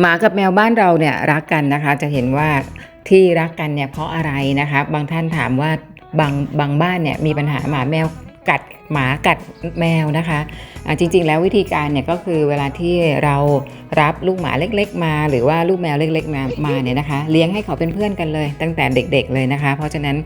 หมากับแมวบ้านเราเนี่ยรักกันนะคะ จะเห็นว่าที่รักกันเนี่ยเพราะอะไรนะคะ บางท่านถามว่าบางบางบ้านเนี่ยมีปัญหาหมาแมวกัดหมากัดแมวนะคะจริงๆ แล้ววิธีการเนี่ยก็คือเวลาที่เรารับลูกหมาเล็ก ๆ มา หรือว่าลูกแมวเล็ก ๆ มามาเนี่ยนะคะ เลี้ยงให้เขาเป็นเพื่อนกันเลย ตั้งแต่เด็ก ๆ เลยนะคะ เพราะฉะนั้น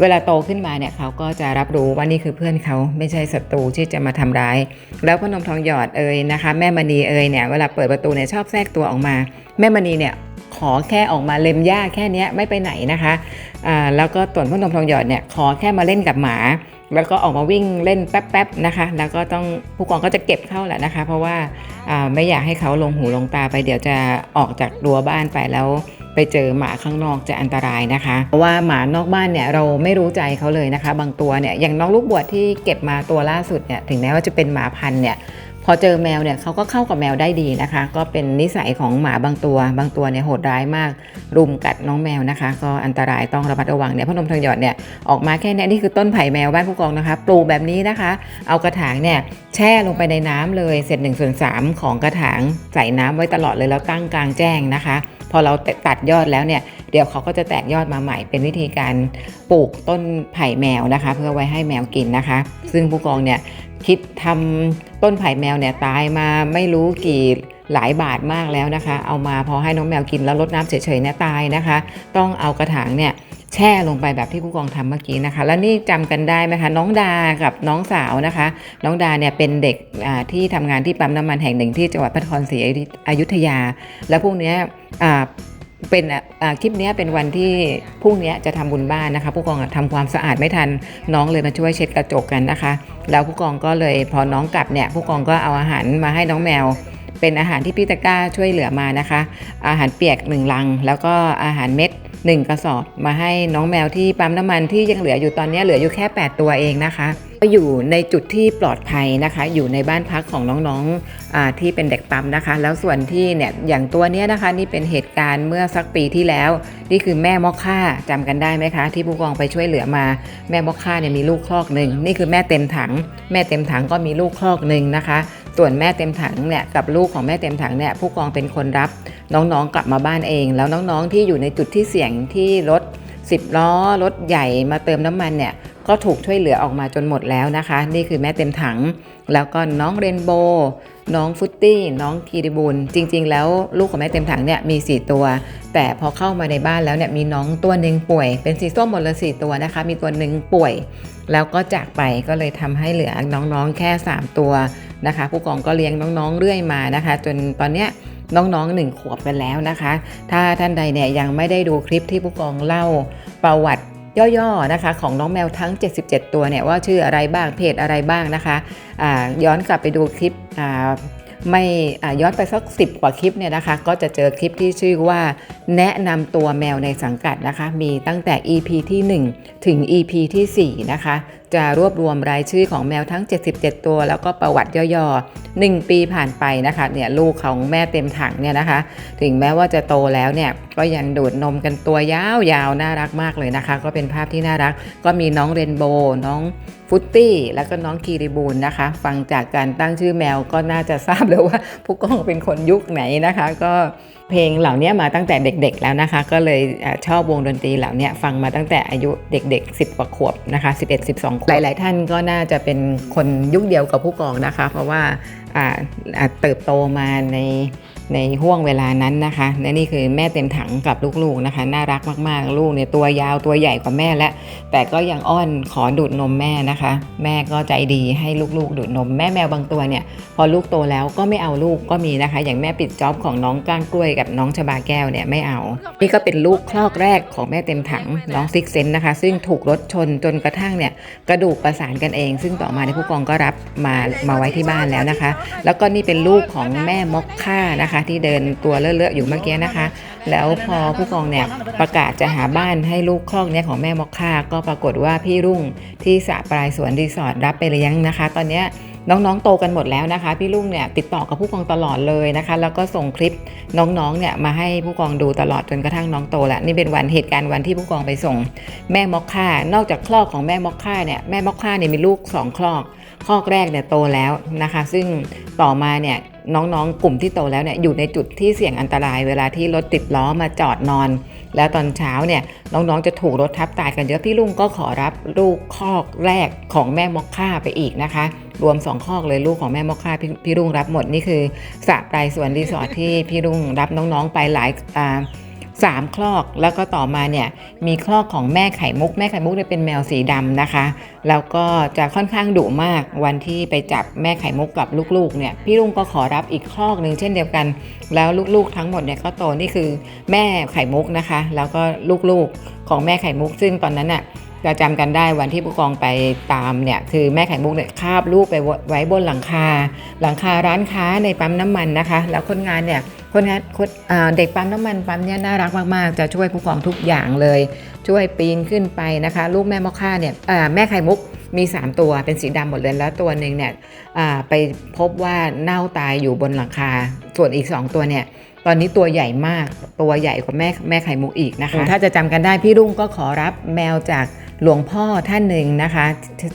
เวลาโตขึ้นมาเนี่ยเขาก็จะรับรู้ว่านี่คือเพื่อนเขาไม่ใช่ศัตรูที่จะมาทำร้าย แล้วพ่อนมทองหยอดเอ่ยนะคะ แม่มณีเอ่ยเนี่ยเวลาเปิดประตูเนี่ยชอบแทรกตัวออกมา แม่มณีเนี่ยขอแค่ออกมาเล็มหญ้าแค่เนี้ยไม่ไปไหนนะคะอ่าแล้วก็ต่วนพ่อนมทองหยอดเนี่ยขอแค่มาเล่นกับหมา แล้วก็ออกมาวิ่งเล่นแป๊บๆนะคะ แล้วก็ต้องผู้กองก็จะเก็บเข้าแหละนะคะ เพราะว่าอ่าไม่อยากให้เขาลงหูลงตาไปเดี๋ยวจะออกจากรั้วบ้านไปแล้ว ไปเจอหมาข้างนอกจะอันตรายนะคะ เพราะว่าหมานอกบ้านเนี่ยเราไม่รู้ใจเขาเลยนะคะ บางตัวเนี่ยอย่างน้องลูกบวชที่เก็บมาตัวล่าสุดเนี่ยถึงแม้ว่าจะเป็นหมาพันธุ์เนี่ยพอเจอแมวเนี่ยเขาก็เข้ากับแมวได้ดีนะคะ ก็เป็นนิสัยของหมาบางตัว บางตัวเนี่ยโหดร้ายมาก รุมกัดน้องแมวนะคะ ก็อันตรายต้องระมัดระวังเนี่ยพ่อนมทองหยอดเนี่ยออกมาแค่นี้นี่คือต้นไผ่แมวบ้านผู้กองนะคะปลูกแบบนี้นะคะ เอากระถางเนี่ยแช่ลงไปในน้ำเลยเสร็จ1ส่วน3ของกระถางใส่น้ำไว้ตลอดเลยแล้วตั้งกลางแจ้งนะคะ อเราตัดยอดแล้วเนี่ยเดี๋ยวเขาก็จะแตกยอดมาใหม่ เป็นวิธีการปลูกต้นไผ่แมวนะคะ เพื่อไว้ให้แมวกินนะคะ ซึ่งผู้กองเนี่ยคิดทำต้นไผ่แมวเนี่ยตายมาไม่รู้กี่หลายบาทมากแล้วนะคะ เอามาพอให้น้องแมวกินแล้วลดน้ำเฉยๆเนี่ยตายนะคะ ต้องเอากระถางเนี่ย แช่ลงไปแบบที่ผู้กองทำเมื่อกี้นะคะ แล้วนี่จำกันได้ไหมคะ น้องดากับน้องสาวนะคะ น้องดาเนี่ยเป็นเด็กที่ทำงานที่ปั๊มน้ำมันแห่งหนึ่งที่จังหวัดพระนครศรีอยุธยา แล้วพวกเนี้ยเป็นอ่าคลิปเนี้ยเป็นวันที่พรุ่งเนี้ยจะทำบุญบ้านนะคะ ผู้กองอะทำความสะอาดไม่ทันน้องเลยมาช่วยเช็ดกระจกกันนะคะ แล้วผู้กองก็เลยพอน้องกลับเนี่ยผู้กองก็เอาอาหารมาให้น้องแมว เป็นอาหารที่พี่ตะก้าช่วยเหลือมานะคะ อาหารเปียกหนึ่งลัง แล้วก็อาหารเม็ด หนึ่งกระสอบ มาให้น้องแมวที่ปั๊มน้ำมันที่ยังเหลืออยู่ตอนนี้เหลืออยู่แค่ 8 ตัวเองนะคะก็อยู่ในจุดที่ปลอดภัยนะคะ อยู่ในบ้านพักของน้องๆที่เป็นเด็กปั๊มนะคะ แล้วส่วนที่เนี่ยอย่างตัวเนี้ยนะคะ นี่เป็นเหตุการณ์เมื่อสักปีที่แล้ว นี่คือแม่มอคค่าจำกันได้ไหมคะ ที่ผู้กองไปช่วยเหลือมาแม่มอคค่าเนี่ยมีลูกคลอกหนึ่งนี่คือแม่เต็มถัง แม่เต็มถังก็มีลูกคลอกหนึ่งนะคะ ส่วนแม่เต็มถังเนี่ยกับลูกของแม่เต็มถังเนี่ยผู้กองเป็นคนรับ น้องๆกลับมาบ้านเอง แล้วน้องๆที่อยู่ในจุดที่เสี่ยงที่รถ10 ล้อรถใหญ่มาเติมน้ำมันเนี่ยก็ถูกช่วยเหลือออกมาจนหมดแล้วนะคะ นี่คือแม่เต็มถัง แล้วก็น้องเรนโบว์น้องฟุตตี้ น้องคีริบูลจริง ๆ แล้วลูกของแม่เต็มถังเนี่ยมี 4 ตัว แต่พอเข้ามาในบ้านแล้วเนี่ยมีน้องตัวหนึ่งป่วย เป็นสีส้มหมดเลยสี่ตัวนะคะ มีตัวหนึ่งป่วย แล้วก็จากไปก็เลยทำให้เหลือน้องๆแค่ 3 ตัวนะคะ ผู้กองก็เลี้ยงน้องๆเรื่อยมานะคะ จนตอนเนี้ย น้องๆหนึ่งขวบกันแล้วนะคะ ถ้าท่านใดเนี่ยยังไม่ได้ดูคลิปที่ผู้กองเล่าประวัติย่อๆนะคะของน้องแมวทั้ง 77 ตัวเนี่ยว่าชื่ออะไรบ้างเพจอะไรบ้างนะคะอ่าย้อนกลับไปดูคลิปไม่ย้อนไปสัก10กว่าคลิปเนี่ยนะคะก็จะเจอคลิปที่ชื่อว่าแนะนำตัวแมวในสังกัดนะคะ มีตั้งแต่ EP ที่ 1 ถึง EP ที่ 4 นะคะ จะรวบรวมรายชื่อของแมวทั้ง 77 ตัว แล้วก็ประวัติย่อๆ 1 ปีผ่านไปนะคะเนี่ยลูกของแม่เต็มถังเนี่ยนะคะ ถึงแม้ว่าจะโตแล้วเนี่ยก็ยังดูดนมกันตัวยาวๆ น่ารักมากเลยนะคะ ก็เป็นภาพที่น่ารัก ก็มีน้องเรนโบว์น้องฟุตตี้แล้วก็น้องคีริบูลนะคะ ฟังจากการตั้งชื่อแมวก็น่าจะทราบแล้วว่าผู้กองเป็นคนยุคไหนนะคะ ก็เพลงเหล่านี้มาตั้งแต่เด็กๆแล้วนะคะ ก็เลยอชอบวงดนตรีเหล่านี้ฟังมาตั้งแต่อายุเด็ก ๆ 10กว่าขวบนะคะ11 12ขวบหลาย ๆ ท่านก็น่าจะเป็นคนยุคเดียวกับผู้กองนะคะ เพราะว่าเติบโตมาใน ในห่วงเวลานั้นนะคะและนี่คือแม่เต็มถังกับลูกๆนะคะ น่ารักมากๆ ลูกเนี่ยตัวยาวตัวใหญ่กว่าแม่และ แต่ก็ยังอ้อนขอดูดนมแม่นะคะ แม่ก็ใจดีให้ลูกๆดูดนมแม่แมวบางตัวเนี่ย พอลูกโตแล้วก็ไม่เอาลูกก็มีนะคะ อย่างแม่ปิดจ็อบของน้องก้างกล้วยกับน้องชบาแก้วเนี่ยไม่เอา นี่ก็เป็นลูกคลอกแรกของแม่เต็มถังน้องซิกเซนนะคะ ซึ่งถูกรถชนจนกระทั่งเนี่ยกระดูกประสานกันเอง ซึ่งต่อมาในผู้กองก็รับมามาไว้ที่บ้านแล้วนะคะ แล้วก็นี่เป็นลูกของแม่มอกค่านะคะที่เดินตัวเลอะๆอยู่เมื่อกี้นะคะ แล้วพอผู้กองเนี่ยประกาศจะหาบ้านให้ลูกคลอกเนี่ยของแม่มอกค่าก็ปรากฏว่าพี่รุ่งที่สะปลายสวนรีสอร์ทรับไปเลี้ยงนะคะ ตอนเนี้ยน้องๆ โตกันหมดแล้วนะคะ พี่รุ่งเนี่ยติดต่อกับผู้กองตลอดเลยนะคะ แล้วก็ส่งคลิปน้องๆเนี่ยมาให้ผู้กองดูตลอดจนกระทั่งน้องโตแล้วนี่เป็นวันเหตุการณ์วันที่ผู้กองไปส่ง แม่มอกค่านอกจากคลอกของแม่มอกค่าเนี่ยแม่มอกค่าเนี่ยมีลูกสองคลอกคลอกแรกเนี่ยโตแล้วนะคะ ซึ่งต่อมาเนี่ย น้องๆ กลุ่มที่โตแล้วเนี่ยอยู่ในจุดที่เสี่ยงอันตราย เวลาที่รถติดล้อมาจอดนอน แล้วตอนเช้าเนี่ยน้องๆจะถูกรถทับตายกันเยอะพี่ลุงก็ขอรับลูกคอกแรกของแม่มอกค่าไปอีกนะคะ รวม 2 คอกเลยลูกของแม่มอกค่าพี่พี่รุ่งรับหมดนี่คือสระไตรสวนรีสอร์ทที่พี่รุ่งรับน้องๆไปหลายอ่า สามคลอกแล้วก็ต่อมาเนี่ยมีคลอกของแม่ไข่มุก แม่ไข่มุกเนี่ยเป็นแมวสีดำนะคะ แล้วก็จะค่อนข้างดุมากวันที่ไปจับแม่ไข่มุกกับลูกๆเนี่ยพี่รุ่งก็ขอรับอีกคลอกหนึ่งเช่นเดียวกัน แล้วลูกๆทั้งหมดเนี่ยก็โตนี่คือแม่ไข่มุกนะคะ แล้วก็ลูกๆของแม่ไข่มุกซึ่งตอนนั้นน่ะ จะจำกันได้วันที่ผู้กองไปตามเนี่ยคือแม่ไข่มุกเนี่ยคาบลูกไปไว้บนหลังคา หลังคาร้านค้าในปั๊มน้ำมันนะคะ แล้วคนงานเนี่ยคนงานคนเด็กปั๊มน้ำมันปั๊มเนี่ยน่ารักมาก ๆ จะช่วยผู้กองทุกอย่างเลย ช่วยปีนขึ้นไปนะคะ ลูกแม่มอค่าเนี่ยแม่ไข่มุกมี 3 ตัวเป็นสีดำหมดเลยแล้วตัวหนึ่งเนี่ยไปพบว่าเน่าตายอยู่บนหลังคา ส่วนอีก 2 ตัวเนี่ยตอนนี้ตัวใหญ่มากตัวใหญ่กว่าแม่แม่ไข่มุกอีกนะคะ ถ้าจะจำกันได้พี่รุ่งก็ขอรับแมวจาก หลวงพ่อท่านหนึ่งนะคะ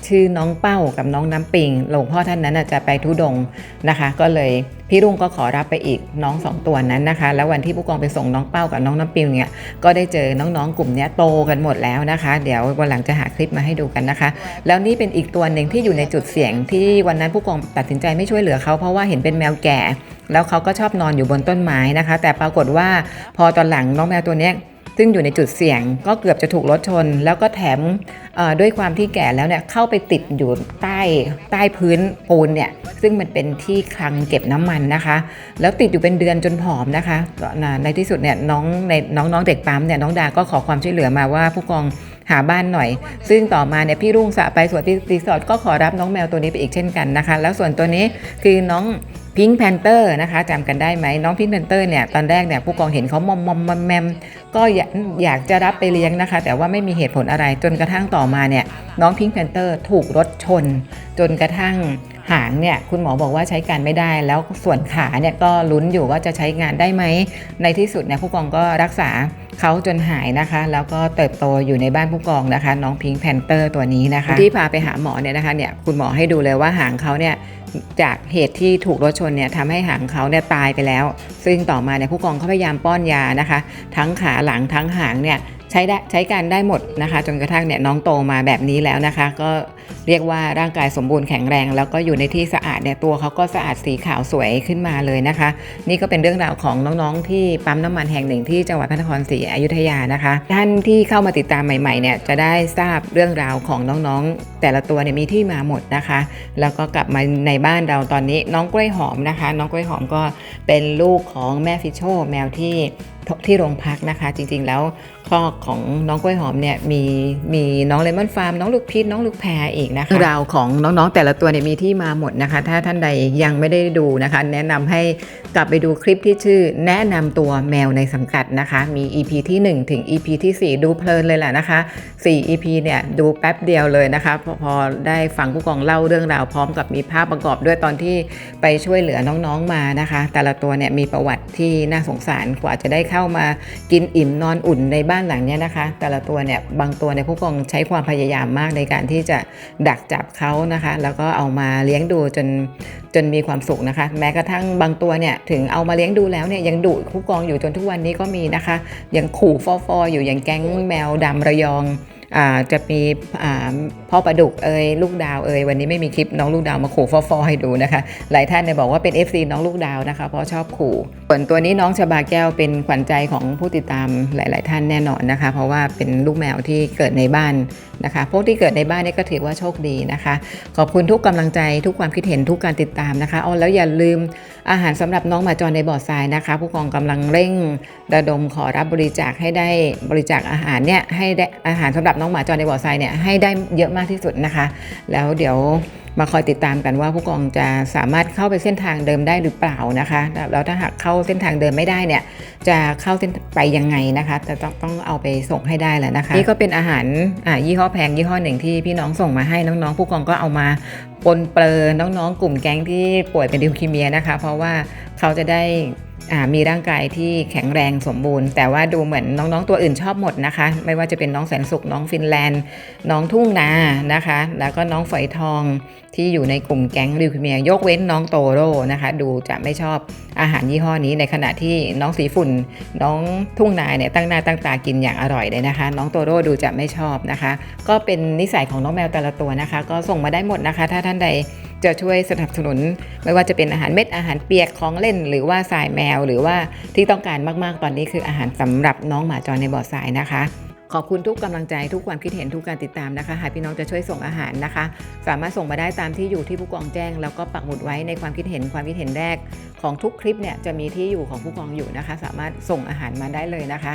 ชื่อน้องเป้ากับน้องน้ำปิง หลวงพ่อท่านนั้นจะไปทุดงนะคะ ก็เลยพี่รุ่งก็ขอรับไปอีกน้องสองตัวนั้นนะคะ แล้ววันที่ผู้กองไปส่งน้องเป้ากับน้องน้ำปิงเนี่ยก็ได้เจอน้องๆกลุ่มนี้โตกันหมดแล้วนะคะ เดี๋ยววันหลังจะหาคลิปมาให้ดูกันนะคะ แล้วนี่เป็นอีกตัวหนึ่งที่อยู่ในจุดเสี่ยง ที่วันนั้นผู้กองตัดสินใจไม่ช่วยเหลือเขาเพราะว่าเห็นเป็นแมวแก่ แล้วเขาก็ชอบนอนอยู่บนต้นไม้นะคะ แต่ปรากฏว่าพอตอนหลังน้องแมวตัวนี้ ซึ่งอยู่ในจุดเสี่ยงก็เกือบจะถูกรถชน แล้วก็แถมด้วยความที่แก่แล้วเนี่ยเข้าไปติดอยู่ใต้ใต้พื้นปูนเนี่ยซึ่งมันเป็นที่คลังเก็บน้ำมันนะคะ แล้วติดอยู่เป็นเดือนจนผอมนะคะ ในที่สุดเนี่ยน้องในน้องน้องเด็กปั๊มเนี่ยน้องดาก็ขอความช่วยเหลือมาว่าผู้กอง หาบ้านหน่อย ซึ่งต่อมาเนี่ยพี่รุ่งสะไปสวนที่รีสอร์ทก็ขอรับน้องแมวตัวนี้ไปอีกเช่นกันนะคะ แล้วส่วนตัวนี้คือน้องพิงค์แพนเตอร์นะคะจำกันได้ไหมน้องพิงค์แพนเตอร์เนี่ยตอนแรกเนี่ยผู้กองเห็นเขามอมมอมมอมแมมก็อยากจะรับไปเลี้ยงนะคะ แต่ว่าไม่มีเหตุผลอะไรจนกระทั่งต่อมาเนี่ยน้องพิงค์แพนเตอร์ถูกรถชน จนกระทั่ง หางเนี่ยคุณหมอบอกว่าใช้การไม่ได้ แล้วส่วนขาเนี่ยก็ลุ้นอยู่ว่าจะใช้งานได้ไหม ในที่สุดเนี่ยผู้กองก็รักษาเขาจนหายนะคะ แล้วก็เติบโตอยู่ในบ้านผู้กองนะคะ น้องพิง k ์แพนเตอร์ตัวนี้นะคะ ที่พาไปหาหมอเนี่ยนะคะเนี่ยคุณหมอให้ดูเลยว่าหางเขาเนี่ยจากเหตุที่ถูกรถชนเนี่ยทำให้หางเขาเนี่ยตายไปแล้ว ซึ่งต่อมาเนี่ยผู้กองเขาพยายามป้อนยานะคะ ทั้งขาหลังทั้งหางเนี่ย ใช้ได้ใช้การได้หมดนะคะ จนกระทั่งเนี่ยน้องโตมาแบบนี้แล้วนะคะ ก็เรียกว่าร่างกายสมบูรณ์แข็งแรง แล้วก็อยู่ในที่สะอาดเนี่ยตัวเขาก็สะอาดสีขาวสวยขึ้นมาเลยนะคะ นี่ก็เป็นเรื่องราวของน้องๆที่ปั๊มน้ำมันแห่งหนึ่งที่จังหวัดพระนครศรีอยุธยานะคะ ท่านที่เข้ามาติดตามใหม่ๆเนี่ยจะได้ทราบเรื่องราวของน้องๆ แต่ละตัวเนี่ยมีที่มาหมดนะคะ แล้วก็กลับมาในบ้านเราตอนนี้น้องกล้วยหอมนะคะ น้องกล้วยหอมก็เป็นลูกของแม่ฟิชโชแมวที่ที่โรงพักนะคะ จริงๆแล้ว คอของน้องกล้วยหอมเนี่ยมีมีน้องเลมอนฟาร์มน้องลูกพีชน้องลูกแพรอีกนะคะราวของน้องๆแต่ละตัวเนี่ยมีที่มาหมดนะคะ ถ้าท่านใดยังไม่ได้ดูนะคะ แนะนำให้กลับไปดูคลิปที่ชื่อ แนะนำตัวแมวในสังกัดนะคะ มี EP ที่ 1 ถึง EP ที่ 4 ดูเพลินเลยแหละนะคะ 4 EP เนี่ยดูแป๊บเดียวเลยนะคะพอพอได้ฟังผู้กองเล่าเรื่องราวพร้อมกับมีภาพประกอบด้วยตอนที่ไปช่วยเหลือน้องๆมานะคะ แต่ละตัวเนี่ยมีประวัติที่น่าสงสารกว่าจะได้เข้ามากินอิ่มนอนอุ่นในบ้านหลังเนี้ยนะคะ แต่ละตัวเนี่ยบางตัวเนี่ยผู้กองใช้ความพยายามมากในการที่จะดักจับเขานะคะ แล้วก็เอามาเลี้ยงดูจนจนมีความสุขนะคะ แม้กระทั่งบางตัวเนี่ยถึงเอามาเลี้ยงดูแล้วเนี่ยยังดุผู้กองอยู่จนทุกวันนี้ก็มีนะคะ ยังขู่ฟอฟออยู่อย่างแก๊งแมวดำระยอง จะมีพ่อประดุกเอ่ยลูกดาวเอ่ยวันนี้ไม่มีคลิปน้องลูกดาวมาขู่ฟอฟอๆให้ดูนะคะ หลายท่านเนี่ยบอกว่าเป็น FC น้องลูกดาวนะคะเพราะชอบขู่ส่วนตัวนี้น้องชบาแก้วเป็นขวัญใจของผู้ติดตามหลาย ๆ ท่านแน่นอนนะคะ เพราะว่าเป็นลูกแมวที่เกิดในบ้านนะคะ พวกที่เกิดในบ้านนี่ก็ถือว่าโชคดีนะคะ ขอบคุณทุกกำลังใจทุกความคิดเห็นทุกการติดตามนะคะอ๋อแล้วอย่าลืม อาหารสำหรับน้องหมาจรในบ่อทรายนะคะ ผู้กองกำลังเร่งระดมขอรับบริจาคให้ได้บริจาคอาหารเนี่ยให้ได้อาหารสำหรับน้องหมาจรในบ่อทรายเนี่ยให้ได้เยอะมากที่สุดนะคะ แล้วเดี๋ยว มาคอยติดตามกันว่าผู้กองจะสามารถเข้าไปเส้นทางเดิมได้หรือเปล่านะคะแล้วถ้าหากเข้าเส้นทางเดิมไม่ได้เนี่ยจะเข้าเส้นไปยังไงนะคะแต่ต้องต้องเอาไปส่งให้ได้แหละนะคะนี่ก็เป็นอาหารอ่ายี่ห้อแพงยี่ห้อหนึ่งที่พี่น้องส่งมาให้น้องๆ ผู้กองก็เอามาปนเปื้อน้องๆ กลุ่มแก๊งที่ป่วยเป็นดิวคีเมียนะคะ เพราะว่าเขาจะได้ มีร่างกายที่แข็งแรงสมบูรณ์ แต่ว่าดูเหมือนน้องๆตัวอื่นชอบหมดนะคะ ไม่ว่าจะเป็นน้องแสนสุขน้องฟินแลนด์ น้องทุ่งนานะคะ แล้วก็น้องฝอยทองที่อยู่ในกลุ่มแก๊งริวคิเมีย ยกเว้นน้องโตโร่นะคะ ดูจะไม่ชอบอาหารยี่ห้อนี้ในขณะที่น้องสีฝุ่น น้องทุ่งนาเนี่ยตั้งหน้าตั้งตากินอย่างอร่อยเลยนะคะ น้องโตโร่ดูจะไม่ชอบนะคะ ก็เป็นนิสัยของน้องแมวแต่ละตัวนะคะ ก็ส่งมาได้หมดนะคะ ถ้าท่านใด จะช่วยสนับสนุน ไม่ว่าจะเป็นอาหารเม็ดอาหารเปียกของเล่น หรือว่าสายแมว หรือว่าที่ต้องการมากๆ ตอนนี้คืออาหารสำหรับน้องหมาจรในบ่อทรายนะคะ ขอบคุณทุกกำลังใจทุกความคิดเห็นทุกการติดตามนะคะ หากพี่น้องจะช่วยส่งอาหารนะคะ สามารถส่งมาได้ตามที่อยู่ที่ผู้กองแจ้ง แล้วก็ปักหมุดไว้ในความคิดเห็นความคิดเห็นแรก ของทุกคลิปเนี่ยจะมีที่อยู่ของผู้กองอยู่นะคะ สามารถส่งอาหารมาได้เลยนะคะ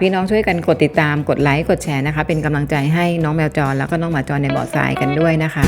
พี่น้องช่วยกันกดติดตามกดไลค์กดแชร์นะคะ เป็นกำลังใจให้น้องแมวจรแล้วก็น้องหมาจรในบ่อทรายกันด้วยนะคะ